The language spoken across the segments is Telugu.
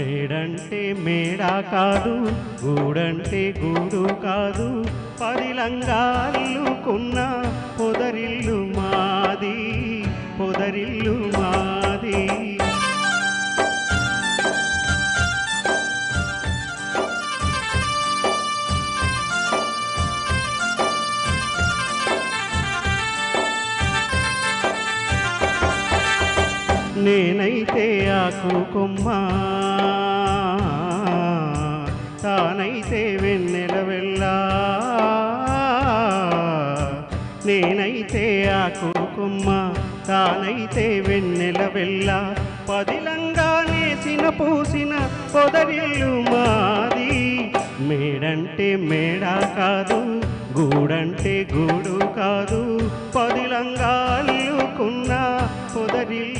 మేడంటే మేడ కాదు గూడంటే గూడు కాదు. పదిలంగా అల్లుకున్న పొదరిల్లు మాది పొదరిల్లు నేనైతే ఆకు కొమ్మ. తానైతే వెన్నెల వెళ్ళా. నేనైతే ఆకు కొమ్మ తానైతే వెన్నెల వెళ్ళా. పదిలంగా నేసిన పూసిన పొదరిల్లు మాది. మేడంటే మేడ కాదు గూడంటే గూడు కాదు. పదిలంగా అల్లుకున్న పొదరిల్లు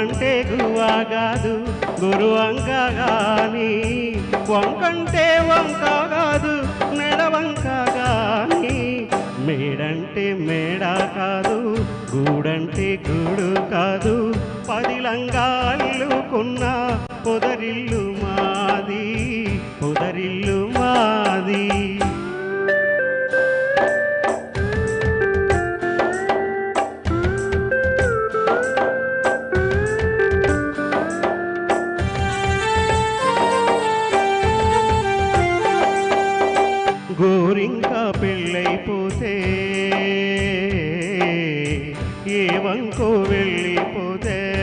అంటే గురువా కాదు గురు అంక గాని. వంకంటే వంక కాదు నెడవంక గాని. మేడంటే మేడ కాదు గూడంటే గూడు కాదు. పదిలంగా అల్లుకున్న పొదరిల్లు పెళ్ళైపోతే ఏ వంకో వెళ్ళిపోతే?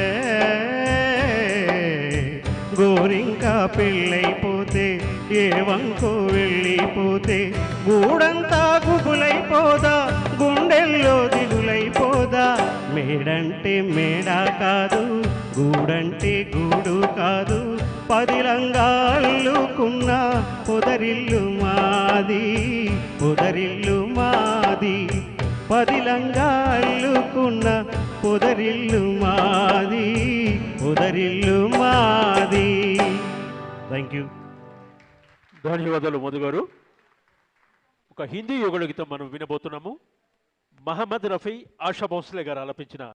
గోరింకా పెళ్ళైపోతే ఏ వంకో వెళ్ళిపోతే? గూడంతా గుబులైపోదా? గుండెల్లో దిగులైపోదా? మేడంటే మేడ కాదు గూడంటే గూడు కాదు. పదిలంగా అల్లుకున్న పొదరిల్లు మాది పొదరిల్లు మాది. పదిలంగా అల్లుకున్న పొదరిల్లు మాది పొదరిల్లు మాది. థ్యాంక్ యూ ధన్యవాదాలు మధు గారు. ఒక హిందీ యుగళ గీతం మనం వినబోతున్నాము. మహమ్మద్ రఫీ ఆషా భోస్లే గారు ఆలపించిన